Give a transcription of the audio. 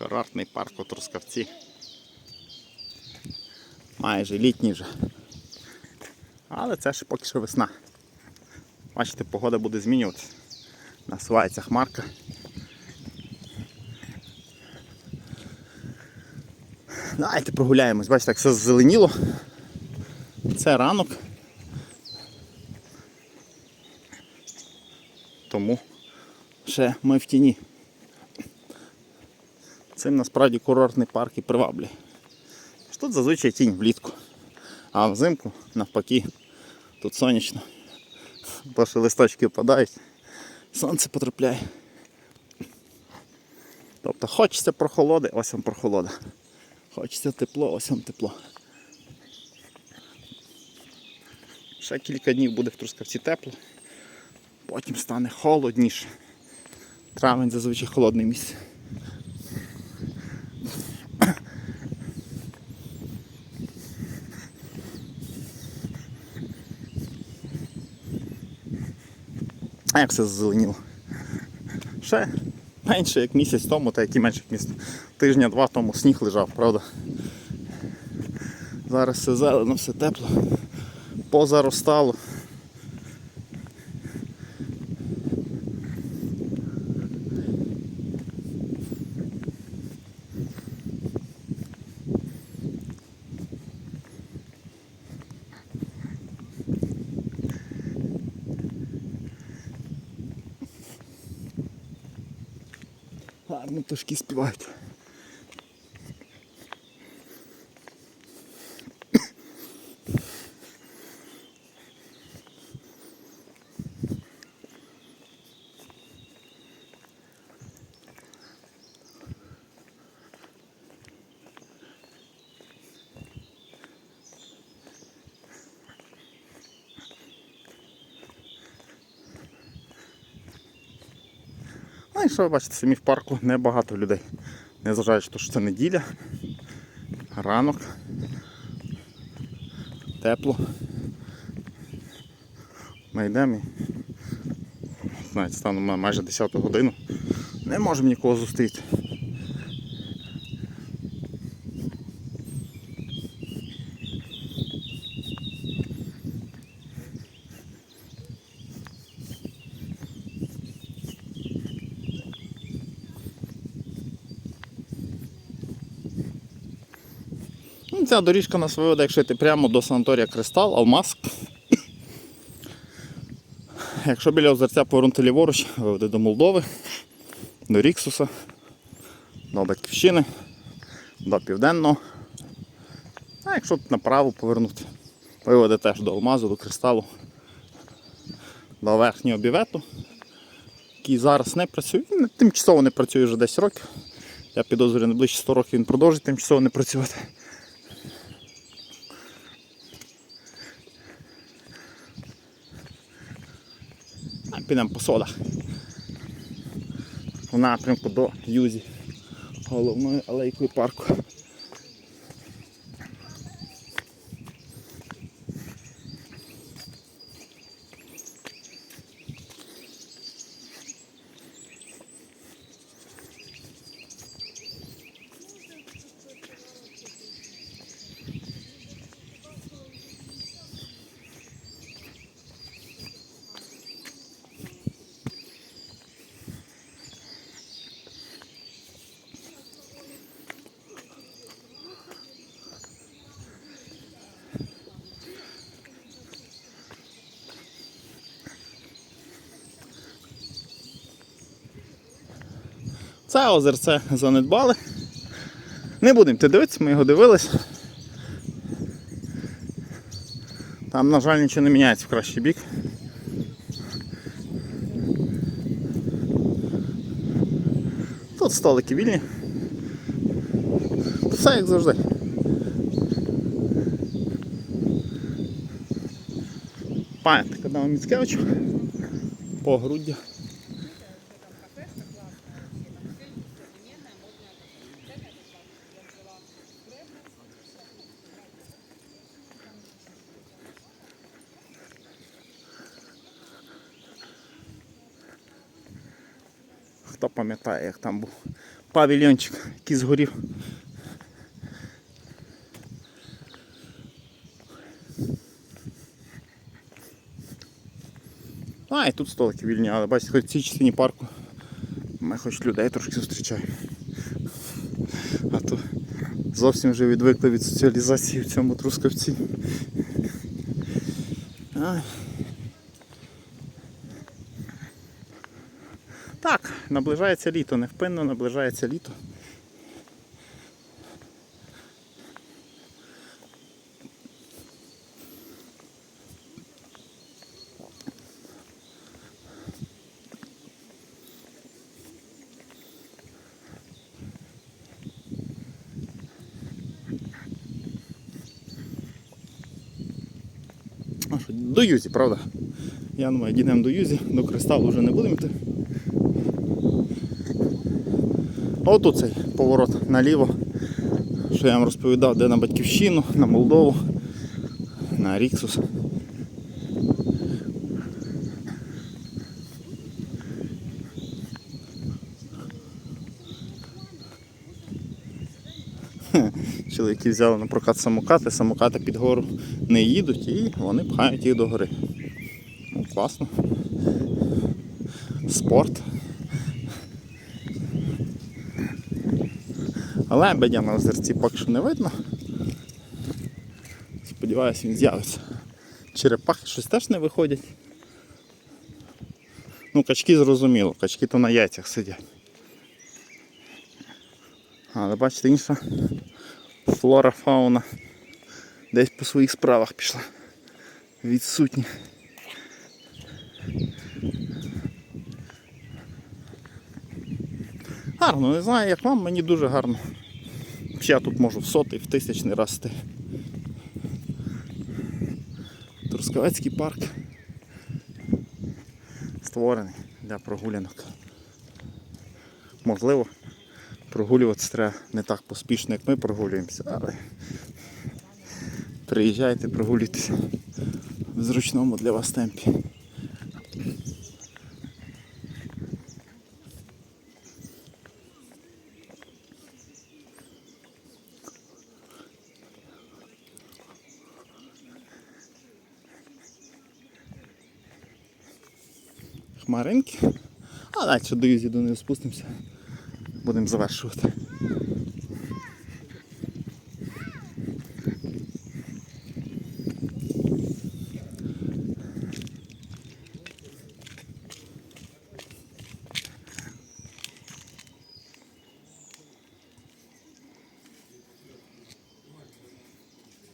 Курортний парк у Трускавці. Майже літній вже. Але це ще поки що весна. Бачите, погода буде змінюватися. Насувається хмарка. Давайте прогуляємось. Бачите, як все зеленіло. Це ранок. Тому ще ми в тіні. Цим насправді курортний парк і приваблює. Тут зазвичай тінь влітку. А взимку навпаки тут сонячно. То що листочки впадають, сонце потрапляє. Тобто хочеться прохолоди, ось вам прохолода. Хочеться тепло, ось вам тепло. Ще кілька днів буде в Трускавці тепло, потім стане холодніше. Травень зазвичай холодне місце. А як все зеленіло? Ще менше як місяць тому, та як і менше як місяць. Тижня-два тому сніг лежав, правда? Зараз все зелено, все тепло, позаростало. Гарно пташки співають. Ну і що ви бачите, самі в парку небагато людей. Незважаючи що це неділя, ранок, тепло. Ми йдемо і станом майже 10 годину. Не можемо нікого зустріти. Ну, Ця доріжка нас виведе, якщо йти прямо до санаторія Кристал, Алмаз. Якщо біля озерця повернути ліворуч, виведе до Молдови, до Ріксуса, до Батьківщини, до Південного. А якщо направо повернути, виведе теж до Алмазу, до Кристалу, до верхнього бівету, який зараз не працює. Тимчасово не працює вже 10 років. Я підозрюю, не ближче 100 років він продовжить тимчасово не працювати. Підемо по содах. В напрямку до Юзі. головної алейкою парку. Це озерце занедбали. Не будемо ти дивитися, ми його дивились. Там, на жаль, нічого не міняється в кращий бік. Тут столики вільні. Все як завжди. Пам'ятник Адаму Міцкевичу. Погруддя. Хто пам'ятає, як там був павільйончик, який згорів. А, і тут столики вільні, але бачите, хоч в цій частині парку ми хоч людей трошки зустрічаємо. А то зовсім вже відвикли від соціалізації в цьому трускавці. Ай. Так, наближається літо, невпинно наближається літо. До Юзі, правда? Я думаю, дійдемо до Юзі, до кристалу вже не будемо йти. Отут цей поворот наліво, що я вам розповідав, де на Батьківщину, на Молдову, на Ріксус. Чоловіки взяли на прокат самокати, самокати під гору не їдуть і вони пхають їх до гори. Ну, класно. Спорт. Лебедя на озерці поки що не видно. Сподіваюсь, він з'явиться. Черепахи щось теж не виходять. Ну, качки зрозуміло, качки то на яйцях сидять. Але бачите, інша флора, фауна десь по своїх справах пішла. Відсутні. Гарно, не знаю, як вам, мені дуже гарно. Я тут можу в сотий, в тисячний раз йти. Трускавецький парк створений для прогулянок. Можливо, прогулюватися треба не так поспішно, як ми прогулюємося, але приїжджайте, прогулюйтеся в зручному для вас темпі. Хмаринки. А далі до Юзі до неї спустимося. Будемо завершувати.